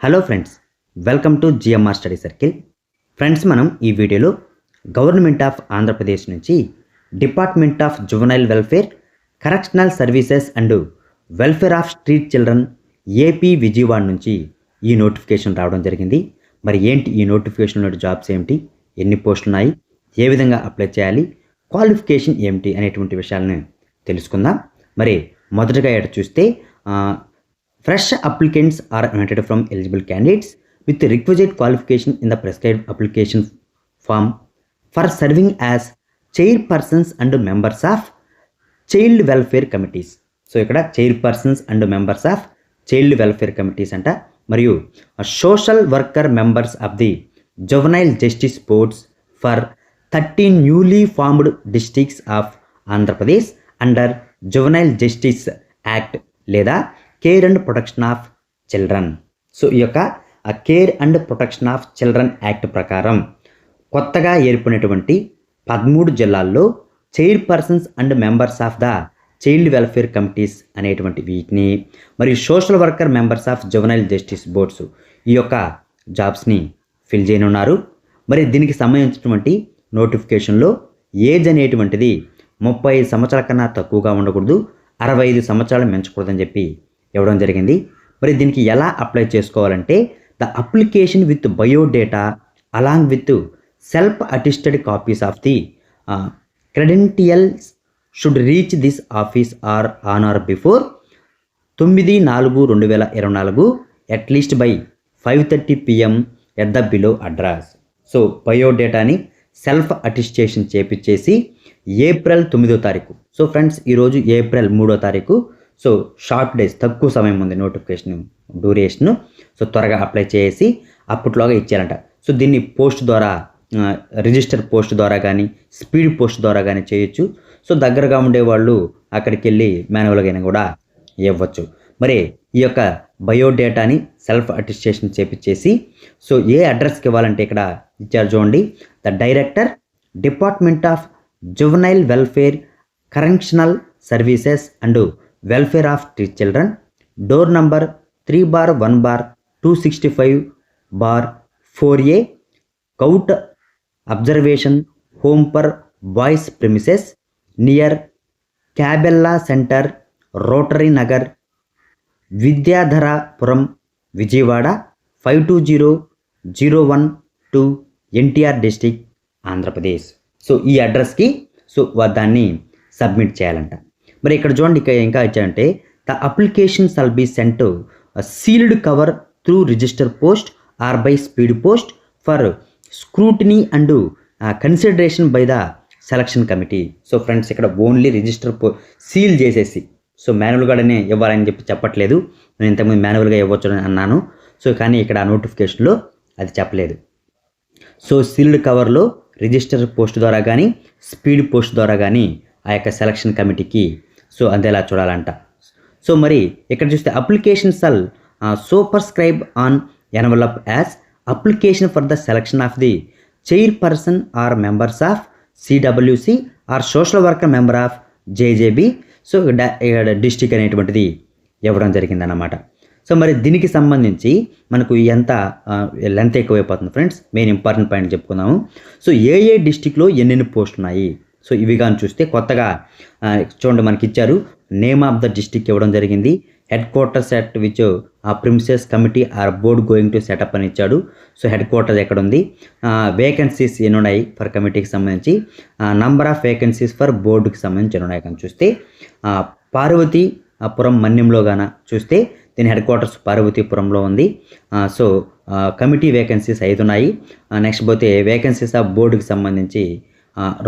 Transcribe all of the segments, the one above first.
Hello friends welcome to GMR study circle friends మనం ఈ వీడియోలో గవర్నమెంట్ ఆఫ్ ఆంధ్రప్రదేశ్ నుంచి department of juvenile welfare correctional services and welfare of street children AP Vijayawada నుంచి ఈ notification రావడం జరిగింది. మరి ఏంటి ఈ నోటిఫికేషన్లో జాబ్స్ ఏమిటి? ఎన్ని పోస్టులు ఉన్నాయి? ఏ విధంగా అప్లై చేయాలి? క్వాలిఫికేషన్ ఏమిటి? అనేటువంటి విషయాలను తెలుసుకుందాం. మరి మొదటగా ఎట చూస్తే fresh applicants are అన్వెంటెడ్ from eligible candidates with రిక్వజైట్ qualification in the prescribed application form for serving as chair persons and members of child welfare committees so ఇక్కడ chair persons and members of child welfare committees అంట మరియు social worker members of the juvenile justice boards for thirteen newly formed districts of Andhra Pradesh under juvenile justice act లేదా care and protection of children so ఈ యొక్క care and protection of children act ప్రకారం కొత్తగా ఏర్పడినటువంటి పదమూడు జిల్లాల్లో chair persons and members of the child welfare committees అనేటువంటి వీటిని మరియు social worker members of juvenile justice boards ఈ యొక్క జాబ్స్ని ఫిల్ చేయనున్నారు. మరి దీనికి సంబంధించినటువంటి నోటిఫికేషన్లో ఏజ్ అనేటువంటిది ముప్పై ఐదు సంవత్సరాల కన్నా తక్కువగా ఉండకూడదు అరవై ఐదు సంవత్సరాలు పెంచకూడదని చెప్పి ఇవ్వడం జరిగింది. మరి దీనికి ఎలా అప్లై చేసుకోవాలంటే the application with biodata along with self attested copies of the credentials should reach this office or on or before తొమ్మిది నాలుగు రెండు వేల ఇరవై నాలుగు at least by five thirty PM at the below address. So బయోడేటాని self attestation చేపించేసి April తొమ్మిదో తారీఖు. So friends ఈరోజు ఏప్రిల్ మూడో తారీఖు. సో షార్ట్ డేస్ తక్కువ సమయం ఉంది నోటిఫికేషన్ డ్యూరేషన్ సో త్వరగా అప్లై చేసి అప్పట్లోగా ఇచ్చారంట. సో దీన్ని పోస్ట్ ద్వారా రిజిస్టర్ పోస్ట్ ద్వారా కానీ స్పీడ్ పోస్ట్ ద్వారా కానీ చేయొచ్చు. సో దగ్గరగా ఉండే వాళ్ళు అక్కడికి వెళ్ళి మాన్యువల్గా కూడా ఇవ్వచ్చు. మరి ఈ యొక్క బయోడేటాని సెల్ఫ్ అటిస్టేషన్ చేపించేసి సో ఏ అడ్రస్కి ఇవ్వాలంటే ఇక్కడ ఇచ్చారు చూడండి. The director department of juvenile welfare correctional services and welfare of children. Door number three bar one bar two sixty five bar four A. Govt observation home for boys premises near Kabela centre Rotary Nagar Vidyadharapuram Vijayawada five two zero zero one two NTR district Andhra Pradesh. So ఈ అడ్రస్కి so దాన్ని submit చేయాలంట. మరి ఇక్కడ చూడండి ఇక ఇంకా ఇచ్చారంటే the application shall be sent sealed cover through register post or by speed post for scrutiny and consideration by the selection committee so friends ఇక్కడ ఓన్లీ రిజిస్టర్ పో సీల్ చేసేసి సో మాన్యువల్గానే ఇవ్వాలని చెప్పి చెప్పట్లేదు. నేను ఇంతకుముందు మాన్యువల్గా ఇవ్వచ్చు అని అన్నాను. సో కానీ ఇక్కడ ఆ నోటిఫికేషన్లో అది చెప్పలేదు. సో సీల్డ్ కవర్లో రిజిస్టర్ పోస్ట్ ద్వారా కానీ స్పీడ్ పోస్ట్ ద్వారా కానీ ఆ యొక్క సెలక్షన్ కమిటీకి సో అందేలా చూడాలంట. సో మరి ఇక్కడ చూస్తే application shall superscribe on envelope as application for the selection of the chair person or members of CWC or social worker member of JJB so ఇక్కడ డిస్టిక్ అనేటువంటిది ఇవ్వడం జరిగిందన్నమాట. సో మరి దీనికి సంబంధించి మనకు ఎంత లెంత్ ఎక్కువైపోతుంది ఫ్రెండ్స్ మెయిన్ ఇంపార్టెంట్ పాయింట్ చెప్పుకుందాము. సో ఏ ఏ డిస్టిక్లో ఎన్నెన్ని పోస్టులు ఉన్నాయి? సో ఇవి కానీ చూస్తే కొత్తగా చూడండి మనకి ఇచ్చారు. నేమ్ ఆఫ్ ద డిస్టిక్ ఇవ్వడం జరిగింది. హెడ్ క్వార్టర్స్ ఎట్ విచ్ ఆ princess committee or board going to set up అని ఇచ్చాడు. సో హెడ్ క్వార్టర్స్ ఎక్కడ ఉంది? వేకెన్సీస్ ఎన్ని ఉన్నాయి ఫర్ కమిటీకి సంబంధించి? నంబర్ ఆఫ్ వేకెన్సీస్ ఫర్ బోర్డుకి సంబంధించి ఎన్ని ఉన్నాయి కానీ చూస్తే పార్వతి పురం మన్యంలో గాన చూస్తే దీని హెడ్ క్వార్టర్స్ పార్వతీపురంలో ఉంది. సో కమిటీ వేకెన్సీస్ ఐదు ఉన్నాయి. నెక్స్ట్ పోతే వేకెన్సీస్ ఆఫ్ బోర్డుకి సంబంధించి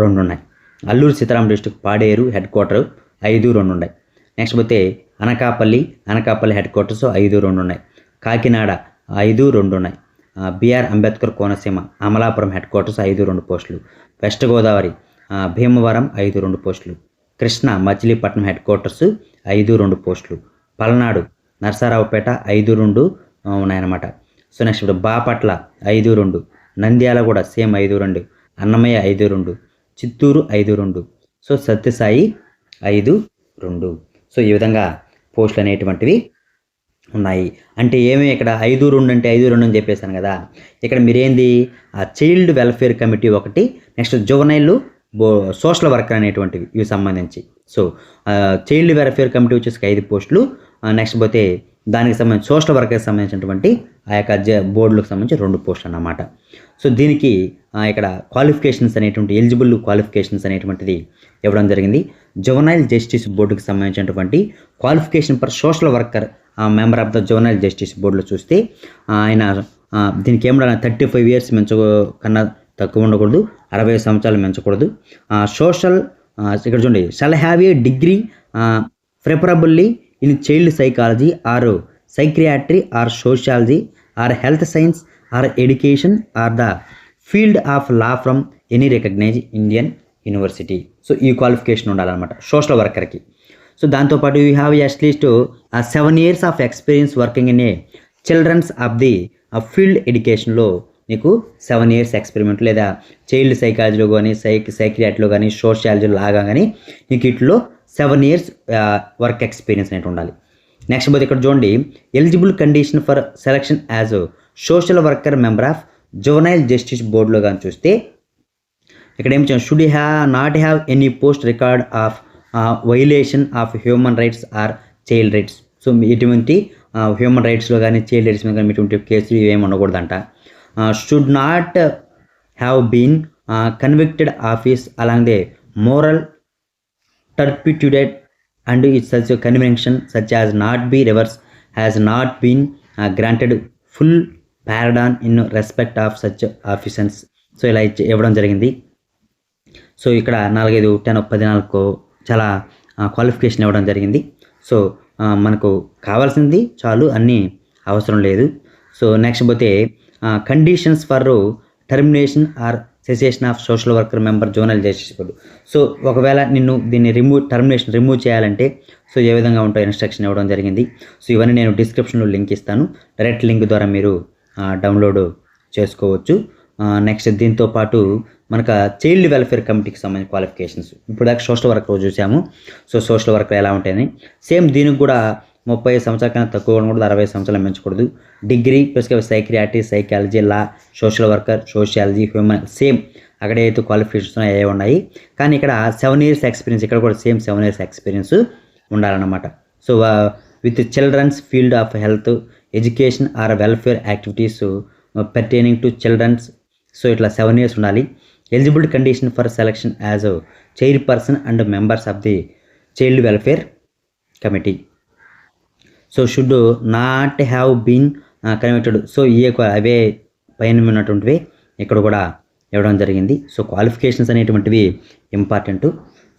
రెండు ఉన్నాయి. Alluri Sitaram district Paderu head quarter ఐదు రెండు ఉన్నాయి. నెక్స్ట్ పోతే అనకాపల్లి అనకాపల్లి హెడ్ క్వార్టర్స్ ఐదు రెండు ఉన్నాయి. కాకినాడ ఐదు రెండు ఉన్నాయి. BR Ambedkar Konaseema Amalapuram head quarters ఐదు రెండు పోస్టులు. వెస్ట్ గోదావరి భీమవరం ఐదు రెండు పోస్టులు. కృష్ణ మచిలీపట్నం హెడ్ క్వార్టర్స్ ఐదు రెండు పోస్టులు. పల్నాడు నర్సారావుపేట ఐదు రెండు ఉన్నాయన్నమాట. సో నెక్స్ట్ బాపట్ల ఐదు రెండు నంద్యాల కూడా సేమ్ ఐదు రెండు అన్నమయ్య ఐదు రెండు చిత్తూరు ఐదు రెండు. సో సత్యసాయి ఐదు రెండు. సో ఈ విధంగా పోస్టులు అనేటువంటివి ఉన్నాయి. అంటే ఏమి ఇక్కడ ఐదు రెండు అంటే ఐదు రెండు అని చెప్పేశాను కదా. ఇక్కడ మీరేంది? ఆ చైల్డ్ వెల్ఫేర్ కమిటీ ఒకటి నెక్స్ట్ జువనైల్ బో సోషల్ వర్కర్ అనేటువంటివి ఇవి సంబంధించి. సో చైల్డ్ వెల్ఫేర్ కమిటీ వచ్చేసి ఐదు పోస్టులు. నెక్స్ట్ పోతే దానికి సంబంధించి సోషల్ వర్కర్కి సంబంధించినటువంటి ఆ యొక్క జ బోర్డులకు సంబంధించి రెండు పోస్టులు అన్నమాట. సో దీనికి ఇక్కడ క్వాలిఫికేషన్స్ అనేటువంటి ఎలిజిబుల్ క్వాలిఫికేషన్స్ అనేటువంటిది ఇవ్వడం జరిగింది. జువనైల్ జస్టిస్ బోర్డుకి సంబంధించినటువంటి qualification for social worker member of the juvenile justice బోర్డులో చూస్తే ఆయన దీనికి ఏమన్నా థర్టీ ఫైవ్ ఇయర్స్ మించ కన్నా తక్కువ ఉండకూడదు అరవై సంవత్సరాలు మించకూడదు. సోషల్ ఇక్కడ చూడండి shall have a degree preferably in child psychology or psychiatry or sociology or health science or education or the field of law from any recognise Indian university. So ఈ qualification ఉండాలన్నమాట సోషల్ వర్కర్కి. So దాంతోపాటు you have at least seven years of experience working in a children's of the field ఎడ్యుకేషన్లో నీకు seven years experiment లేదా child సైకాలజీలో కానీ psych సైక్రియాట్లో కానీ సోషియాలజీలో లాగా కానీ నీకు ఇట్లో సెవెన్ ఇయర్స్ వర్క్ ఎక్స్పీరియన్స్ అనేవి ఉండాలి. నెక్స్ట్ పోతే ఇక్కడ చూడండి eligible condition for selection as social worker member of juvenile justice బోర్డులో కానీ చూస్తే ఇక్కడ ఏం షుడ్ హ్యా not have any post record of violation of human rights or child rights so ఎటువంటి హ్యూమన్ రైట్స్లో కానీ చైల్డ్ రైట్స్ మీద కానీ ఇటువంటి కేసులు ఇవేమి ఉండకూడదంట. Should not have been convicted offence along they moral turpitude and its such a convention such as not be reverse has not been uh, granted full pardon in respect of such officers so ఇలా ఇచ్చి ఇవ్వడం జరిగింది so ఇక్కడ నాలుగైదు ten పద్నాలుగు చాలా qualification ఇవ్వడం జరిగింది సో ఆ, మనకు కావాల్సింది చాలు అన్నీ అవసరం లేదు సో నెక్స్ట్ పోతే conditions for termination or cessation of social worker member juvenile justice board so ఒకవేళ నిన్ను దీన్ని రిమూవ్ టర్మినేషన్ రిమూవ్ చేయాలంటే సో ఏ విధంగా ఉంటాయో ఇన్స్ట్రక్షన్ ఇవ్వడం జరిగింది. సో ఇవన్నీ నేను డిస్క్రిప్షన్లో లింక్ ఇస్తాను. డైరెక్ట్ లింక్ ద్వారా మీరు డౌన్లోడ్ చేసుకోవచ్చు. నెక్స్ట్ దీంతో పాటు మనకు చైల్డ్ వెల్ఫేర్ కమిటీకి సంబంధించిన క్వాలిఫికేషన్స్ ఇప్పుడు దాకా సోషల్ వర్కర్ చూసాము. సో సోషల్ వర్కర్ ఎలా ఉంటాయని. సేమ్ దీనికి కూడా ముప్పై సంవత్సరాల కన్నా తక్కువ కూడా అరవై సంవత్సరాలు పెంచకూడదు degree plus psychiatric psychology law social worker sociology human same అక్కడ ఏదైతే క్వాలిఫికేషన్స్ ఉన్నాయో ఉన్నాయి. కానీ ఇక్కడ సెవెన్ ఇయర్స్ ఎక్స్పీరియన్స్ ఇక్కడ కూడా సేమ్ సెవెన్ ఇయర్స్ ఎక్స్పీరియన్స్ ఉండాలన్నమాట. So with children's field of health education or welfare activities pertaining to children's so ఇట్లా సెవెన్ ఇయర్స్ ఉండాలి. Eligible condition for selection as chair person and members of the child welfare committee. So should not have been convicted so ఈ యొక్క అవే పైన ఉన్నటువంటివి ఇక్కడ కూడా ఇవ్వడం జరిగింది. సో క్వాలిఫికేషన్స్ అనేటువంటివి ఇంపార్టెంట్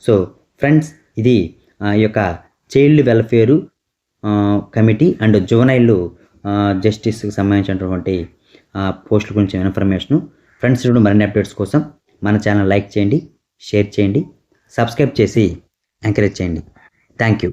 సో ఫ్రెండ్స్ ఇది ఈ యొక్క child welfare committee and juvenile జస్టిస్కి సంబంధించినటువంటి పోస్టుల గురించి ఇన్ఫర్మేషను ఫ్రెండ్స్ చూడండి మరిన్ని అప్డేట్స్ కోసం మన ఛానల్ లైక్ చేయండి షేర్ చేయండి సబ్స్క్రైబ్ చేసి ఎంకరేజ్ చేయండి. Thank you